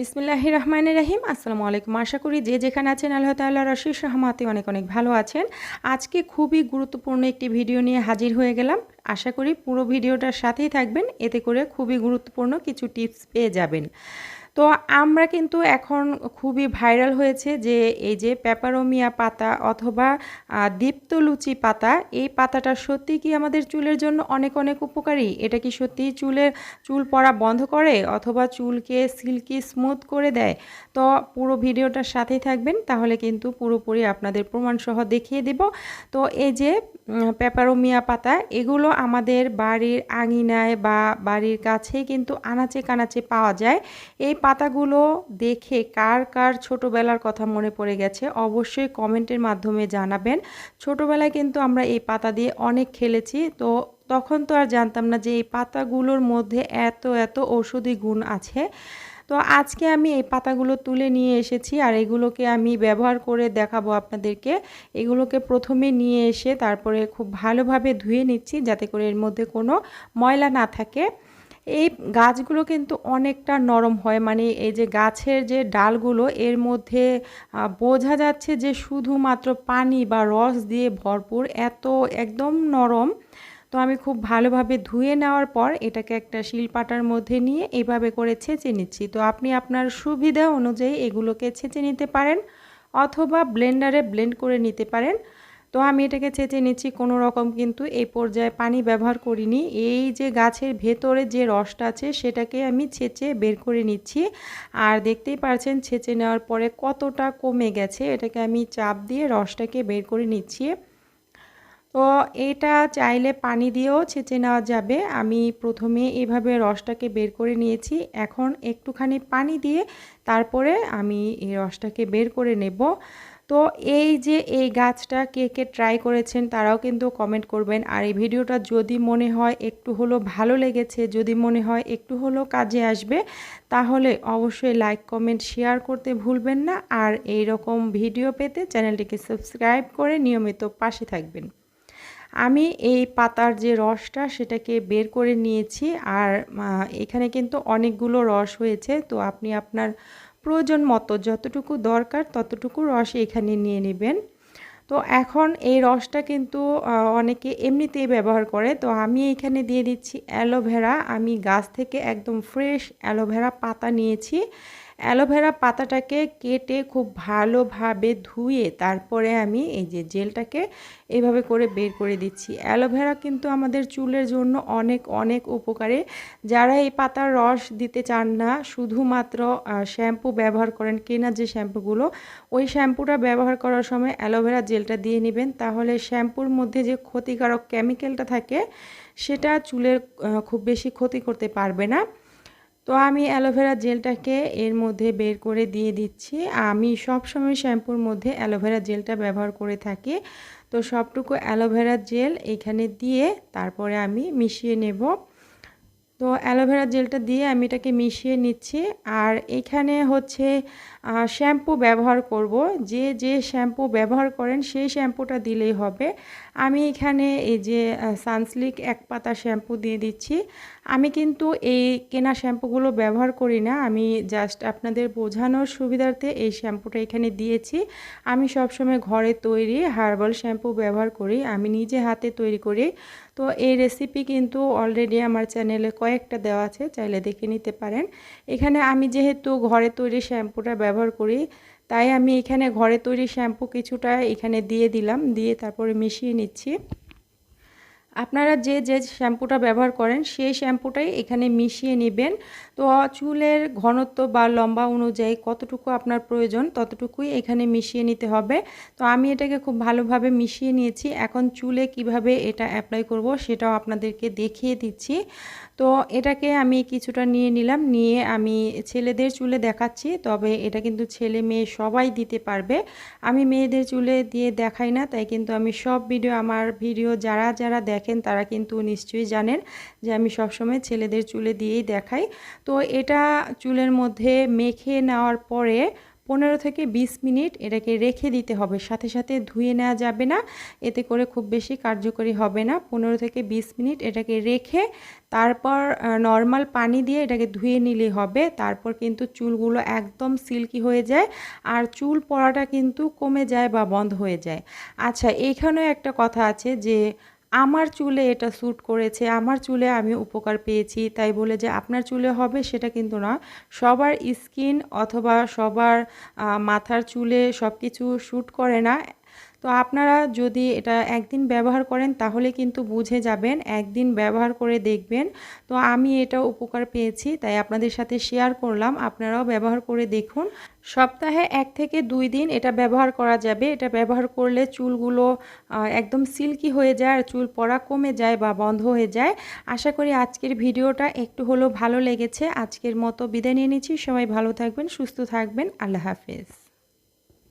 বিসমিল্লাহ রহমান রাহিম। আসসালামু আলাইকুম। আশা করি যে যেখানে আছেন আল্লাহ তাল্লাহ রশিদ রহমাতে অনেক অনেক ভালো আছেন। আজকে খুবই গুরুত্বপূর্ণ একটি ভিডিও নিয়ে হাজির হয়ে গেলাম। আশা করি পুরো ভিডিওটার সাথেই থাকবেন। এতে করে খুবই গুরুত্বপূর্ণ কিছু টিপস পেয়ে যাবেন। তো আমরা কিন্তু এখন খুবই ভাইরাল হয়েছে যে এই যে পেপারোমিয়া পাতা অথবা দীপ্তলুচি পাতা, এই পাতাটা সত্যি কি আমাদের চুলের জন্য অনেক অনেক উপকারী? এটা কি সত্যি চুলের, চুল পড়া বন্ধ করে অথবা চুলকে সিল্কি স্মুথ করে দেয়? তো পুরো ভিডিওটার সাথেই থাকবেন, তাহলে কিন্তু পুরোপুরি আপনাদের প্রমাণসহ দেখিয়ে দেব। তো এই যে পেপারোমিয়া পাতা, এগুলো আমাদের বাড়ির আঙিনায় বা বাড়ির কাছেই কিন্তু আনাচে কানাচে পাওয়া যায়। এই পাতাগুলো দেখে কার কার ছোটোবেলার কথা মনে পড়ে গেছে, অবশ্যই কমেন্টের মাধ্যমে জানাবেন। ছোটোবেলায় কিন্তু আমরা এই পাতা দিয়ে অনেক খেলেছি, তো তখন তো আর জানতাম না যে এই পাতাগুলোর মধ্যে এত এত ঔষধি গুণ আছে। তো আজকে আমি এই পাতাগুলো তুলে নিয়ে এসেছি আর এগুলোকে আমি ব্যবহার করে দেখাবো আপনাদেরকে। এগুলোকে প্রথমে নিয়ে এসে তারপরে খুব ভালোভাবে ধুয়ে নিচ্ছি যাতে করে এর মধ্যে কোনো ময়লা না থাকে। এই গাছগুলো কিন্তু অনেকটা নরম হয়। মানে এই যে গাছের যে ডালগুলো, এর মধ্যে বোঝা যাচ্ছে যে শুধুমাত্র পানি বা রস দিয়ে ভরপুর, এত একদম নরম। তো আমি খুব ভালোভাবে ধুয়ে নেওয়ার পর এটাকে একটা শিলপাটার মধ্যে নিয়ে এভাবে করে ছেঁচে নিচ্ছি। তো আপনি আপনার সুবিধা অনুযায়ী এগুলোকে ছেঁচে নিতে পারেন অথবা ব্লেন্ডারে ব্লেন্ড করে নিতে পারেন। তো আমি এটাকে চেঁচে নিচ্ছি, কোনো রকম কিন্তু এই পর্যায়ে পানি ব্যবহার করিনি। এই যে গাছের ভেতরে যে রসটা আছে, সেটাকে আমি ছেঁচে বের করে নিচ্ছি। আর দেখতেই পারছেন ছেঁচে নেওয়ার পরে কতটা কমে গেছে, এটাকে আমি চাপ দিয়ে রসটাকে বের করে নিচ্ছি। তো এটা চাইলে পানি দিয়েও ছেঁচে নেওয়া যাবে। আমি প্রথমে এভাবে রসটাকে বের করে নিয়েছি। এখন একটুখানি পানি দিয়ে তারপরে আমি এই রসটাকে বের করে নেব। তো এই যে এই গাছটা কে কে ট্রাই করেছেন তারাও কিন্তু কমেন্ট করবেন। আর এই ভিডিওটা যদি মনে হয় একটু হলো ভালো লেগেছে, যদি মনে হয় একটু হলো কাজে আসবে, তাহলে অবশ্যই লাইক কমেন্ট শেয়ার করতে ভুলবেন না। আর এই রকম ভিডিও পেতে চ্যানেলটিকে সাবস্ক্রাইব করে নিয়মিত পাশে থাকবেন। আমি এই পাতার যে রসটা সেটাকে বের করে নিয়েছি। আর এখানে কিন্তু অনেকগুলো রস হয়েছে। তো আপনি আপনার প্রয়োজন মতো যতটুকু দরকার ততটুকু রস এখানে নিয়ে নেবেন। তো এখন এই রসটা কিন্তু অনেকে এমনিতেই ব্যবহার করে। তো আমি এখানে দিয়ে দিচ্ছি অ্যালোভেরা। আমি গাছ থেকে একদম ফ্রেশ অ্যালোভেরা পাতা নিয়েছি। অ্যালোভেরা পাতাটাকে কেটে খুব ভালোভাবে ধুয়ে তারপরে আমি এই যে জেলটাকে এইভাবে করে বের করে দিচ্ছি। অ্যালোভেরা কিন্তু আমাদের চুলের জন্য অনেক অনেক উপকারী। যারা এই পাতার রস দিতে চান না, শুধুমাত্র শ্যাম্পু ব্যবহার করেন, কেনা যে শ্যাম্পুগুলো, ওই শ্যাম্পুটা ব্যবহার করার সময় অ্যালোভেরা জেলটা দিয়ে নেবেন। তাহলে শ্যাম্পুর মধ্যে যে ক্ষতিকারক কেমিক্যালটা থাকে, সেটা চুলের খুব বেশি ক্ষতি করতে পারবে না। তো আমি অ্যালোভেরা জেলটাকে এর মধ্যে বের করে দিয়ে দিচ্ছি। আমি সবসময় শ্যাম্পুর মধ্যে অ্যালোভেরা জেলটা ব্যবহার করে থাকি। তো সবটুকু অ্যালোভেরা জেল এখানে দিয়ে তারপরে আমি মিশিয়ে নেব। তো অ্যালোভেরা জেলটা দিয়ে আমি এটাকে মিশিয়ে নিচ্ছি। আর এখানে হচ্ছে শ্যাম্পু ব্যবহার করব। যে যে শ্যাম্পু ব্যবহার করেন, সেই শ্যাম্পুটা দিলেই হবে। আমি এখানে এই যে সানসলিক এক পাতা শ্যাম্পু দিয়ে দিচ্ছি। আমি কিন্তু এই কেনা শ্যাম্পুগুলো ব্যবহার করি না। আমি জাস্ট আপনাদের বোঝানোর সুবিধার্থে এই শ্যাম্পুটা এখানে দিয়েছি। আমি সবসময় ঘরে তৈরি হার্বাল শ্যাম্পু ব্যবহার করি। আমি নিজে হাতে তৈরি করি। তো এই রেসিপি কিন্তু অলরেডি আমার চ্যানেলে কয়েকটা দেওয়া আছে, চাইলে দেখে নিতে পারেন। এখানে আমি যেহেতু ঘরে তৈরি শ্যাম্পুটা ব্যবহার করি, তাই আমি এখানে ঘরে তৈরি শ্যাম্পু কিছুটা এখানে দিয়ে দিলাম, দিয়ে তারপরে মিশিয়ে নিচ্ছি। আপনারা যে যে শ্যাম্পুটা ব্যবহার করেন, সেই শ্যাম্পুটাই এখানে মিশিয়ে নেবেন। তো চুলের ঘনত্ব বা লম্বা অনুযায়ী কতটুকু আপনার প্রয়োজন, ততটুকুই এখানে মিশিয়ে নিতে হবে। তো আমি এটাকে খুব ভালোভাবে মিশিয়ে নিয়েছি। এখন চুলে কীভাবে এটা অ্যাপ্লাই করব সেটাও আপনাদেরকে দেখিয়ে দিচ্ছি। তো এটাকে আমি কিছুটা নিয়ে নিলাম। নিয়ে আমি ছেলেদের চুলে দেখাচ্ছি, তবে এটা কিন্তু ছেলে মেয়ে সবাই দিতে পারবে। আমি মেয়েদের চুলে দিয়ে দেখাই না, তাই কিন্তু আমি সব ভিডিও, আমার ভিডিও যারা যারা দেখেন তারা কিন্তু নিশ্চয়ই জানেন যে আমি সবসময় ছেলেদের চুলে দিয়েই দেখাই। তো এটা চুলের মধ্যে মেখে নেওয়ার পরে পনেরো থেকে বিশ মিনিট এটাকে রেখে দিতে হবে। সাথে সাথে ধুয়ে নেওয়া যাবে না। এতে করে খুব বেশি কার্যকরী হবে না। পনেরো থেকে বিশ মিনিট এটাকে রেখে তারপর নর্মাল পানি দিয়ে এটাকে ধুয়ে নিলে হবে। তারপর কিন্তু চুলগুলো একদম সিল্কি হয়ে যায় আর চুল পড়াটা কিন্তু কমে যায় বা বন্ধ হয়ে যায়। আচ্ছা এইখানেও একটা কথা আছে যে আমার চুলে এটা স্যুট করেছে, আমার চুলে আমি উপকার পেয়েছি, তাই বলে যে আপনার চুলে হবে সেটা কিন্তু না। সবার স্কিন অথবা সবার মাথার চুলে সব কিছু শ্যুট করে না। তো আপনারা যদি এটা একদিন ব্যবহার করেন, তাহলে কিন্তু বুঝে যাবেন, একদিন ব্যবহার করে দেখবেন। তো আমি এটা উপকার পেয়েছি, তাই আপনাদের সাথে শেয়ার করলাম, আপনারাও ব্যবহার করে দেখুন। সপ্তাহে এক থেকে দুই দিন এটা ব্যবহার করা যাবে। এটা ব্যবহার করলে চুলগুলো একদম সিল্কি হয়ে যায়, আর চুল পড়া কমে যায় বা বন্ধ হয়ে যায়। আশা করি আজকের ভিডিওটা একটু হলেও ভালো লেগেছে। আজকের মতো বিদায় নিয়ে নিচ্ছি। সবাই ভালো থাকবেন, সুস্থ থাকবেন। আল্লাহ হাফেজ।